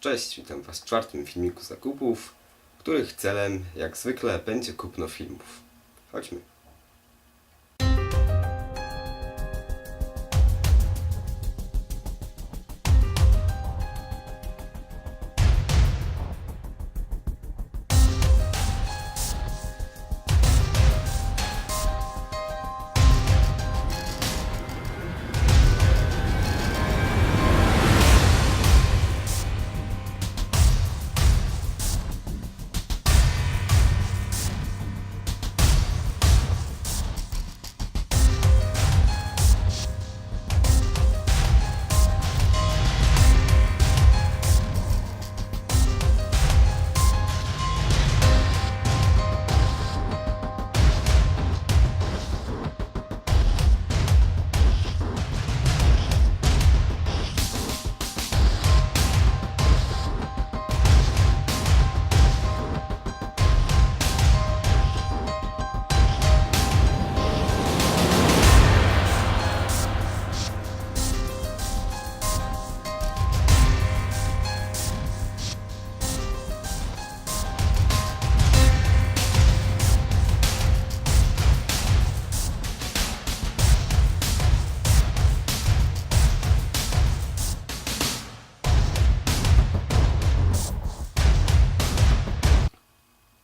Cześć, witam Was w czwartym filmiku zakupów, których celem, jak zwykle, będzie kupno filmów. Chodźmy.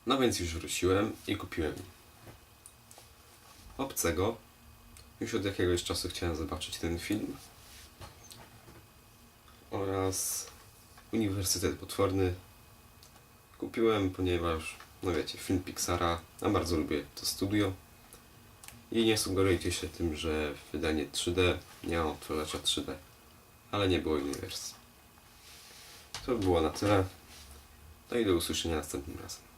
No więc już wróciłem i kupiłem obcego. Już od jakiegoś czasu chciałem zobaczyć ten film. Oraz Uniwersytet Potworny. Kupiłem, ponieważ, no wiecie, film Pixara, a bardzo lubię to studio. I nie sugerujcie się tym, że wydanie 3D nie ma odtwarzacza 3D. Ale nie było Uniwers. To by było na tyle. No i do usłyszenia następnym razem.